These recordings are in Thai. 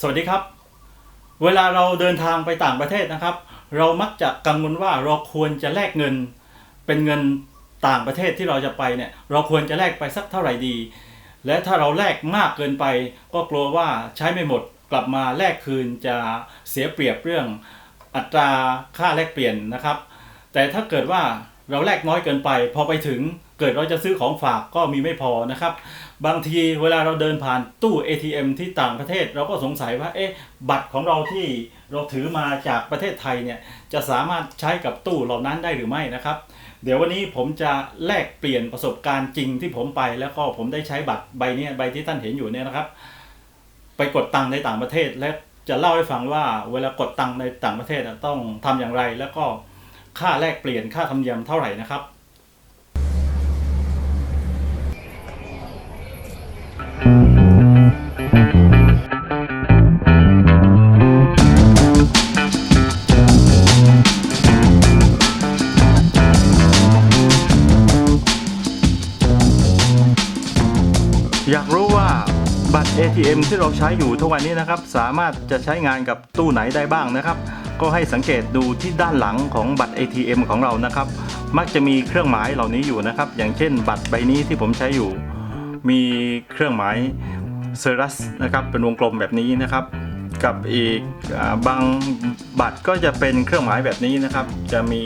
สวัสดีครับ เวลาเราเดินทางไปต่างประเทศนะครับ เรามักจะกังวลว่าเราควรจะแลกเงิน เป็นเงินต่างประเทศที่เราจะไปเนี่ยเราควรจะแลกไปสักเท่าไหร่ดี และถ้าเราแลกมากเกินไป ก็กลัวว่าใช้ไม่หมดกลับมาแลกคืนจะเสียเปรียบเรื่องอัตราค่าแลกเปลี่ยนนะครับ แต่ถ้าเกิดว่า เราแลกน้อยเกินไป พอไปถึงเกิดเราจะซื้อของฝากก็มีไม่พอนะครับ บางทีเวลาเราเดินผ่านตู้ ATM ที่ต่างประเทศ เราก็สงสัยว่า เอ๊ะ บัตรของเราที่เราถือมาจากประเทศไทยเนี่ย จะสามารถใช้กับตู้เหล่านั้นได้หรือไม่นะครับ เดี๋ยววันนี้ผมจะแลกเปลี่ยนประสบการณ์จริงที่ผมไป แล้วก็ผมได้ใช้บัตรใบนี้ใบที่ท่านเห็นอยู่เนี่ยนะครับ ไปกดตังค์ในต่างประเทศและจะเล่าให้ฟังว่าเวลากดตังค์ในต่างประเทศต้องทำอย่างไรแล้วก็ ค่าแลกเปลี่ยนค่าธรรมเนียมเท่าไหร่นะครับ อยากรู้ว่าบัตร ATM ที่เราใช้อยู่ทุกวันนี้นะครับ สามารถจะใช้งานกับตู้ไหนได้บ้างนะครับ ก็ให้สังเกตดูที่ด้านหลังของบัตร ATM ของเรานะครับ มักจะมีเครื่องหมายเหล่านี้อยู่นะครับ อย่างเช่น บัตรใบนี้ที่ผมใช้อยู่ มีเครื่องหมายเซรัสนะครับเป็นวงกลมแบบนี้นะครับ กับอีกบางบัตรก็จะเป็นเครื่องหมายแบบนี้นะครับ จะมี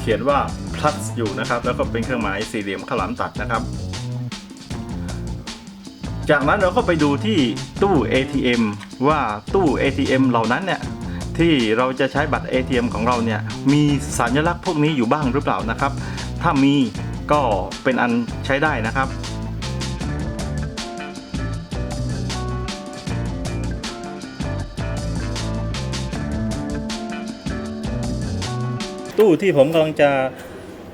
เขียนว่า plus อยู่นะครับ แล้วก็เป็นเครื่องหมายสี่เหลี่ยมข้าวหลามตัดนะครับ จากนั้นเราก็ไปดูที่ตู้ ATM ว่าตู้ ATM เหล่านั้นเนี่ย ที่เราจะใช้บัตร ATM ของเราเนี่ยมีสัญลักษณ์พวกนี้อยู่บ้างหรือเปล่านะครับ ถ้ามีก็เป็นอันใช้ได้นะครับตู้ที่ผมกำลังจะ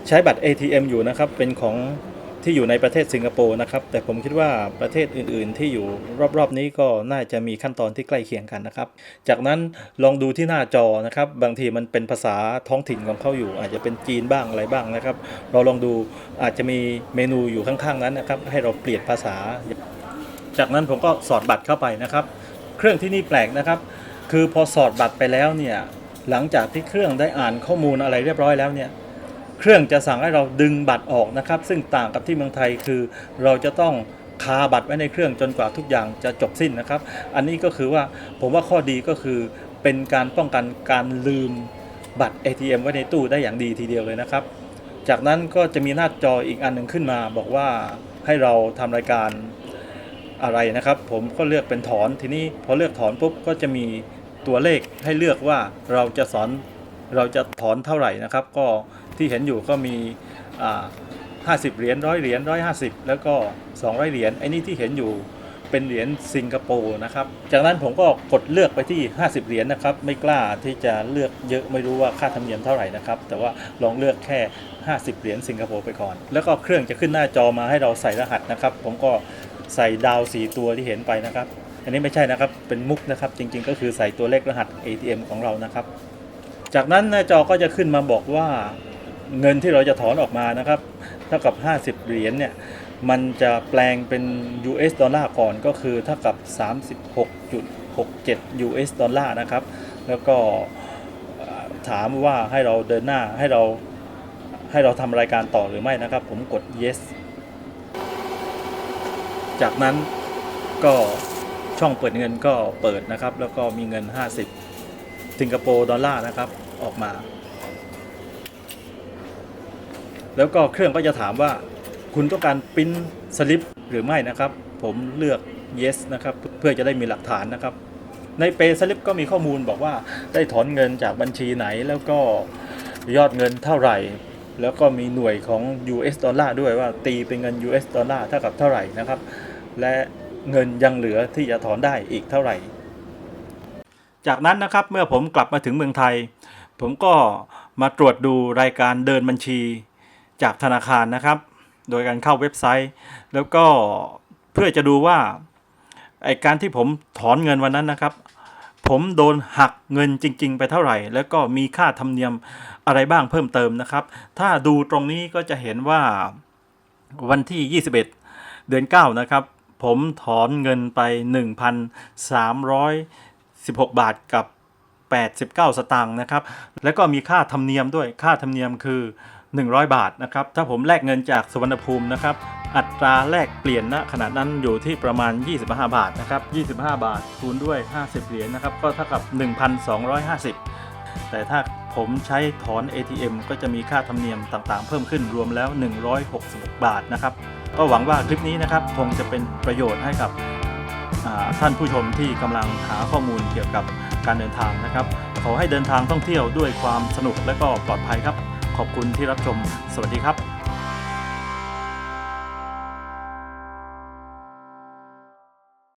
ใช้บัตร ATM อยู่นะครับ เป็นของ ที่อยู่ในประเทศสิงคโปร์นะครับ แต่ผมคิดว่าประเทศอื่น ๆ ที่อยู่รอบ ๆ นี้ก็น่าจะมีขั้นตอนที่ใกล้เคียงกันนะครับ จากนั้นลองดูที่หน้าจอนะครับ บางทีมันเป็นภาษาท้องถิ่นของเขาอยู่ อาจจะเป็นจีนบ้างอะไรบ้างนะครับ เราลองดูอาจจะมีเมนูอยู่ข้าง ๆ นั้นนะครับ ให้เราเปลี่ยนภาษา จากนั้นผมก็สอดบัตรเข้าไปนะครับ เครื่องที่นี่แปลกนะครับ คือพอสอดบัตรไปแล้วเนี่ย หลังจากที่เครื่องได้อ่านข้อมูลอะไรเรียบร้อยแล้วเนี่ย เครื่องจะสั่งให้เราดึงบัตรออกนะครับ ซึ่งต่างกับที่เมืองไทยคือเราจะต้องคาบัตรไว้ในเครื่องจนกว่าทุกอย่างจะจบสิ้นนะครับ อันนี้ก็คือว่าผมว่าข้อดีก็คือเป็นการป้องกันการลืมบัตร ATM ไว้ในตู้ได้อย่างดีทีเดียวเลยนะครับ จากนั้นก็จะมีหน้าจออีกอันหนึ่งขึ้นมา บอกว่าให้เราทำรายการอะไรนะครับ ผมก็เลือกเป็นถอนทีนี้พอเลือกถอนปุ๊บก็จะมีตัวเลขให้เลือกว่าเราจะสอน เราจะถอนเท่าไหร่นะครับ ก็ที่เห็นอยู่ก็มีอ่า50เหรียญร้อยเหรียญร้อยห้าสิบแล้วก็200เหรียญไอ้นี่ที่เห็นอยู่เป็นเหรียญสิงคโปร์นะครับ จากนั้นผมก็กดเลือกไปที่ 50 เหรียญนะครับ ไม่กล้าที่จะเลือกเยอะไม่รู้ว่าค่าธรรมเนียมเท่าไหร่นะครับ แต่ว่าลองเลือกแค่ 50 เหรียญสิงคโปร์ไปก่อน แล้วก็เครื่องจะขึ้นหน้าจอมาให้เราใส่รหัสนะครับ ผมก็ใส่ดาวสีตัวที่เห็นไปนะครับ อันนี้ไม่ใช่นะครับ เป็นมุกนะครับ จริง ๆ ก็คือใส่ตัวเลขรหัส ATM ของเรานะครับ จากนั้นหน้าจอก็จะขึ้นมาบอกว่าเงินที่เราจะถอนออกมานะครับ เท่ากับ 50 เหรียญเนี่ย มันจะแปลงเป็น US ดอลลาร์ก่อนก็คือเท่ากับ 36.67 US ดอลลาร์นะครับ แล้วก็ถามว่าให้เราเดินหน้าให้เราให้เราทำรายการต่อหรือไม่นะครับ ผมกด yes จากนั้นก็ช่องเปิดเงินก็เปิดนะครับ แล้วก็มีเงิน 50 สิงคโปร์ดอลลาร์นะครับ ออกมา แล้วก็เครื่องก็จะถามว่า คุณต้องการปริ้นสลิปหรือไม่นะครับ ผมเลือก yes นะครับ เพื่อจะได้มีหลักฐานนะครับในเปสลิปก็มีข้อมูลบอกว่าได้ถอนเงินจากบัญชีไหนแล้วก็ยอดเงินเท่าไหร่ แล้วก็มีหน่วยของ US ดอลลาร์ด้วยว่าตีเป็นเงิน US ดอลลาร์เท่ากับเท่าไหร่นะครับ และเงินยังเหลือที่จะถอนได้อีกเท่าไหร่ จากนั้นนะครับเมื่อผมกลับมาถึงเมืองไทย ผมก็มาตรวจดูรายการเดินบัญชีจากธนาคารนะครับ โดยการเข้าเว็บไซต์ แล้วก็เพื่อจะดูว่าไอการที่ผมถอนเงินวันนั้นนะครับ ผมโดนหักเงินจริง ๆ ไปเท่าไหร่ แล้วก็มีค่าธรรมเนียมอะไรบ้างเพิ่มเติมนะครับ ถ้าดูตรงนี้ก็จะเห็นว่าวันที่ 21 เดือน 9 นะครับ ผมถอนเงินไป 1,316 บาทกับ 89 สตางค์นะครับ แล้วก็มีค่าธรรมเนียมด้วยค่าธรรมเนียมคือ 100 บาทนะครับ ถ้าผมแลกเงินจากสุวรรณภูมินะครับ อัตราแลกเปลี่ยนณขณะนั้นอยู่ที่ประมาณ 25 บาทนะครับ 25 บาทคูณด้วย 50 เหรียญนะครับ ก็เท่ากับ 1,250 แต่ถ้าผมใช้ถอน ATM ก็จะมีค่าธรรมเนียมต่างๆ เพิ่มขึ้นรวมแล้ว 166 บาทนะครับ ก็หวังว่าคลิปนี้นะครับคงจะเป็นประโยชน์ให้กับท่านผู้ชมที่กำลังหาข้อมูลเกี่ยวกับ การเดินทางนะครับ ขอให้เดินทางท่องเที่ยวด้วยความสนุกและก็ปลอดภัยครับ ขอบคุณที่รับชม สวัสดีครับ